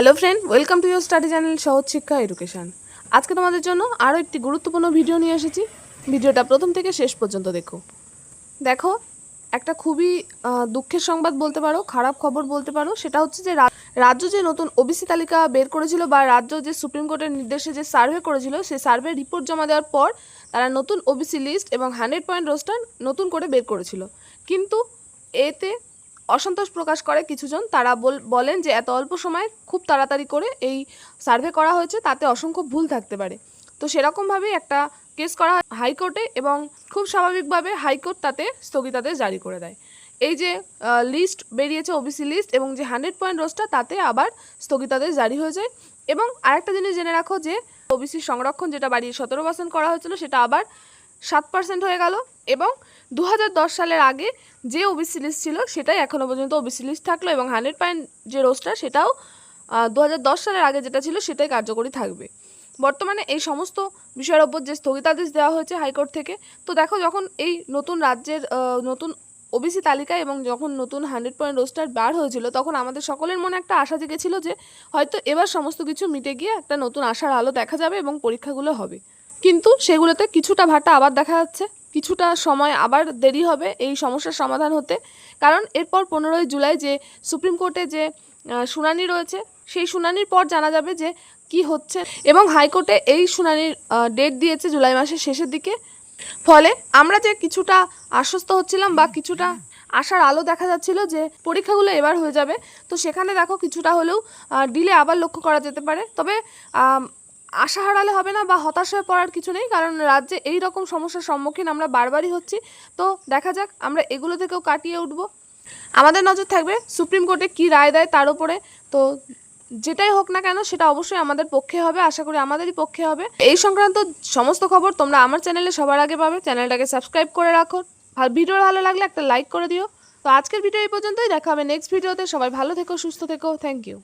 Hello friend welcome to your study channel সহজ শিক্ষা education আজকে তোমাদের জন্য আরও একটি গুরুত্বপূর্ণ ভিডিও নিয়ে এসেছি। ভিডিওটা প্রথম থেকে শেষ পর্যন্ত দেখো। দেখো, একটা খুবই দুঃখের সংবাদ বলতে পারো, খারাপ খবর বলতে পারো, সেটা হচ্ছে যে রাজ্য যে নতুন ওবিসি তালিকা বের করেছিল বা রাজ্য যে সুপ্রিম কোর্টের নির্দেশে যে সার্ভে করেছিল, সেই সার্ভে রিপোর্ট জমা দেওয়ার পর তারা নতুন ওবিসি লিস্ট এবং হান্ড্রেড পয়েন্ট রোস্টার নতুন করে বের করেছিল। কিন্তু এতে অসন্তোষ প্রকাশ করে কিছুজন। তারা বলেন যে এত অল্প সময় খুব তাড়াতাড়ি করে এই সার্ভে করা হয়েছে, তাতে অসংখ্য ভুল থাকতে পারে। তো সেরকমভাবেই একটা কেস করা হয় হাইকোর্টে এবং খুব স্বাভাবিকভাবে হাইকোর্ট তাতে স্থগিতাদেশ জারি করে দেয়। এই যে লিস্ট বেরিয়েছে, ওবিসি লিস্ট এবং যে হান্ড্রেড পয়েন্ট রোজটা, তাতে আবার স্থগিতাদেশ জারি হয়ে যায়। এবং আরেকটা জিনিস জেনে রাখো যে, ওবিসি সংরক্ষণ যেটা বাড়িয়ে সতেরো পার্সেন্ট করা হয়েছিল, সেটা আবার সাত পার্সেন্ট হয়ে গেল এবং দু হাজার দশ সালের আগে যে ওবিসি লিস্ট ছিল সেটাই এখনও পর্যন্ত ওবিসি লিস্ট থাকল এবং হান্ড্রেড পয়েন্ট যে রোস্টার সেটাও দু হাজার দশ সালের আগে যেটা ছিল সেটাই কার্যকরী থাকবে। বর্তমানে এই সমস্ত বিষয়ের ওপর যে স্থগিতাদেশ দেওয়া হয়েছে হাইকোর্ট থেকে, তো দেখো যখন এই নতুন রাজ্যের নতুন ওবিসি তালিকা এবং যখন নতুন হান্ড্রেড পয়েন্ট রোস্টার বার হয়েছিল, তখন আমাদের সকলের মনে একটা আশা জেগেছিল যে হয়তো এবার সমস্ত কিছু মিটে গিয়ে একটা নতুন আশার আলো দেখা যাবে এবং পরীক্ষাগুলো হবে। কিন্তু সেগুলোতে কিছুটা ভাটা আবার দেখা যাচ্ছে। কিছুটা সময় আবার দেরি হবে এই সমস্যার সমাধান হতে। কারণ এরপর পনেরোই জুলাই যে সুপ্রিম কোর্টে যে শুনানি রয়েছে, সেই শুনানির পর জানা যাবে যে কি হচ্ছে এবং হাইকোর্টে এই শুনানির ডেট দিয়েছে জুলাই মাসের শেষের দিকে। ফলে আমরা যে কিছুটা আশ্বস্ত হচ্ছিলাম বা কিছুটা আসার আলো দেখা যাচ্ছিল যে পরীক্ষাগুলো এবার হয়ে যাবে। তো সেখানে দেখো কিছুটা হলেও ডিলে আবার লক্ষ্য করা যেতে পারে। তবে আশা হারালে হবে না বা হতাশ হয়ে পড়ার কিছু নেই, কারণ রাজ্যে এই রকম সমস্যার সম্মুখীন আমরা বারবারই হচ্ছি। তো দেখা যাক, আমরা এগুলো থেকেও কাটিয়ে উঠব। আমাদের নজর থাকবে সুপ্রিম কোর্টে কি রায় দেয় তার উপরে। তো যেটাই হোক না কেন, সেটা অবশ্যই আমাদের পক্ষে হবে, আশা করি আমাদেরই পক্ষে হবে। এই সংক্রান্ত সমস্ত খবর তোমরা আমার চ্যানেলে সবার আগে পাবে। চ্যানেলটাকে সাবস্ক্রাইব করে রাখো। ভিডিও ভালো লাগলে একটা লাইক করে দিও। তো আজকের ভিডিও এই পর্যন্তই, দেখা হবে নেক্সট ভিডিওতে। সবাই ভালো থেকো, সুস্থ থেকো। Thank you